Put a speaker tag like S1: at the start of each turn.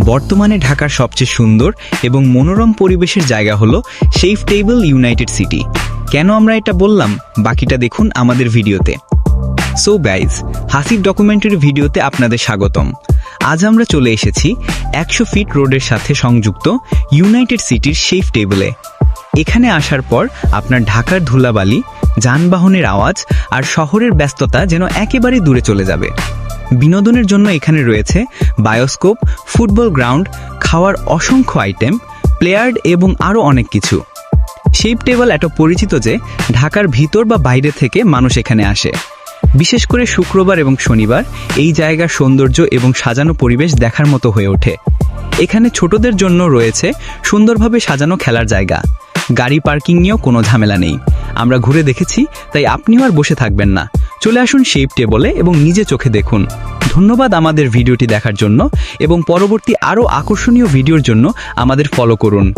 S1: বর্তমানে ঢাকার সবচেয়ে সুন্দর এবং মনোরম পরিবেশের জায়গা হলো শেফ টেবল ইউনাইটেড সিটি কেন আমরা এটা বললাম? বাকিটা দেখুন আমাদের ভিডিওতে। সো গাইজ হাসিব ডকুমেন্টারি ভিডিওতে আপনাদের স্বাগতম। আজ আমরা চলে এসেছি একশো ফিট রোডের সাথে সংযুক্ত ইউনাইটেড সিটির শেফ টেবলে এখানে আসার পর আপনার ঢাকার ধুলাবালি, যানবাহনের আওয়াজ আর শহরের ব্যস্ততা যেন একেবারে দূরে চলে যাবে। বিনোদনের জন্য এখানে রয়েছে বায়োস্কোপ, ফুটবল গ্রাউন্ড, খাওয়ার অসংখ্য আইটেম, প্লেয়ার্ড এবং আরও অনেক কিছু। শেপ টেবল এত পরিচিত যে ঢাকার ভিতর বা বাইরে থেকে মানুষ এখানে আসে। বিশেষ করে শুক্রবার এবং শনিবার এই জায়গার সৌন্দর্য এবং সাজানো পরিবেশ দেখার মতো হয়ে ওঠে। এখানে ছোটদের জন্য রয়েছে সুন্দরভাবে সাজানো খেলার জায়গা। গাড়ি পার্কিং নিয়েও কোনো ঝামেলা নেই। আমরা ঘুরে দেখেছি, তাই আপনিও আর বসে থাকবেন না। চলে আসুন শেপ টেবলে এবং নিজে চোখে দেখুন। ধন্যবাদ আমাদের ভিডিওটি দেখার জন্য এবং পরবর্তী আরও আকর্ষণীয় ভিডিওর জন্য আমাদের ফলো করুন।